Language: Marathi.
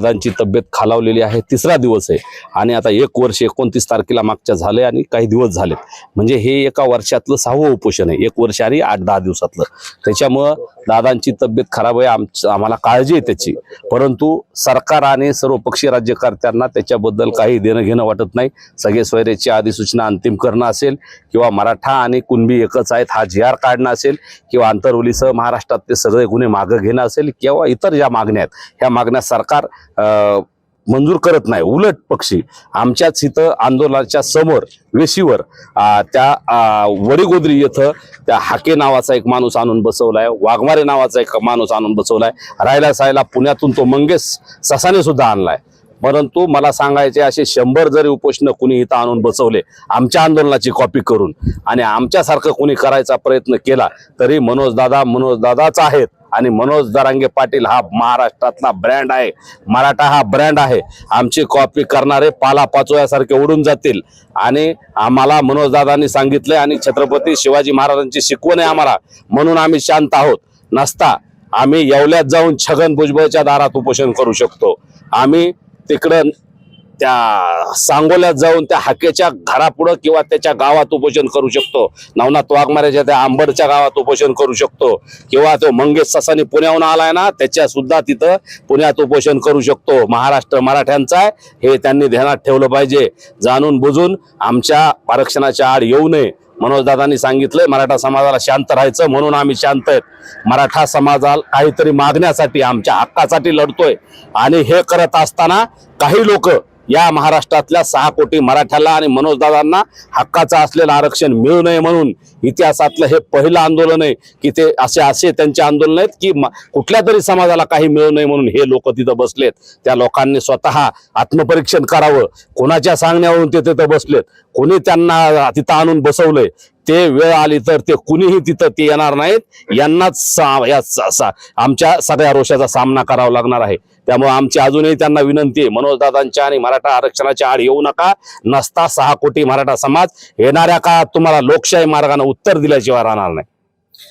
दादांची तब्येत खालावलेली आहे तिसरा दिवस आहे. आणि आता एक वर्ष एकोणतीस तारखेला मागच्या झाले आणि काही दिवस झालेत. म्हणजे हे एका वर्षातलं सहावं उपोषण आहे. एक वर्ष आणि आठ दहा दिवसातलं. त्याच्यामुळं दादांची तब्येत खराब आहे आमच आम्हाला काळजी आहे त्याची. परंतु सरकार आणि सर्व पक्षीय राज्यकर्त्यांना त्याच्याबद्दल काही देणं घेणं वाटत नाही. सगळे स्वैरेची अधिसूचना अंतिम करणं असेल किंवा मराठा आणि कुणबी एकच आहेत हा जी आर काढणं असेल किंवा आंतरवलीसह महाराष्ट्रात ते सगळे गुन्हे मागं घेणं असेल किंवा इतर ज्या मागण्या आहेत ह्या मागण्या सरकार मंजूर करत नाही. उलट पक्षी आमच्याच इथं आंदोलनाच्या समोर वेशीवर त्या अं, वडीगोद्री येथं त्या हाके नावाचा एक माणूस आणून बसवला आहे वाघमारे नावाचा एक माणूस आणून बसवला आहे राहिला सायला पुण्यातून तो मंगेश ससाने सुद्धा आणलाय. परंतु मला सांगायचे असे शंभर जरी उपोषण कुणी इथं आणून बसवले आमच्या आंदोलनाची कॉपी करून आणि आमच्यासारखं कुणी करायचा प्रयत्न केला तरी मनोज दादा मनोज दादाच आहेत. आणि मनोज दरांगे पाटील हा महाराष्ट्रातला ब्रँड आहे. मराठा हा ब्रँड आहे. आमची कॉपी करणारे पाला पाचोयासारखे उडून जातील. आणि आम्हाला मनोज दादांनी सांगितले आणि छत्रपती शिवाजी महाराजांची शिकवण आहे आम्हाला. म्हणून आम्ही शांत आहोत. नसता आम्ही येवल्यात जाऊन छगन भुजबळच्या दारात उपोषण करू शकतो. आम्ही तिकडं त्या सांगोल्यात जाऊन त्या हाकेच्या घरापुढं किंवा त्याच्या गावात उपोषण करू शकतो. नवनाथ वाघमाऱ्याच्या त्या आंबडच्या गावात उपोषण करू शकतो. किंवा तो मंगेश ससानी पुण्याहून आलाय ना त्याच्या सुद्धा तिथं पुण्यात उपोषण करू शकतो. महाराष्ट्र मराठ्यांचा आहे हे त्यांनी ध्यानात ठेवलं पाहिजे. जाणून बुजून आमच्या आरक्षणाच्या आड येऊ नये. मनोजदादांनी सांगितलंय मराठा समाजाला शांत राहायचं म्हणून आम्ही शांत आहेत. मराठा समाजाला काहीतरी मागण्यासाठी आमच्या हक्कासाठी लढतोय. आणि हे करत असताना काही लोक या महाराष्ट्रातल्या सहा कोटी मराठ्याला आणि मनोजदादांना हक्काचं असलेलं आरक्षण मिळू नये म्हणून इतिहासातलं हे पहिलं आंदोलन आहे की ते असे असे त्यांचे आंदोलन आहेत की कुठल्या तरी समाजाला काही मिळू नये म्हणून हे लोक तिथं बसलेत. त्या लोकांनी स्वतः आत्मपरीक्षण करावं. कोणाच्या सांगण्यावरून ते तिथं बसलेत? कोणी त्यांना तिथं आणून बसवलंय? ते वेळ आली तर ते कुणीही तिथं ते येणार नाहीत. यांनाच सा- या सा- आमच्या सगळ्या रोषाचा सामना करावा लागणार आहे. त्यामुळे आमची अजूनही त्यांना विनंती आहे. मनोजदादांच्या आणि मराठा आरक्षणाच्या आड येऊ नका. नसता सहा कोटी मराठा समाज. येणाऱ्या काळात तुम्हाला लोकशाही मार्गाने उत्तर दिल्याशिवाय राहणार नाही.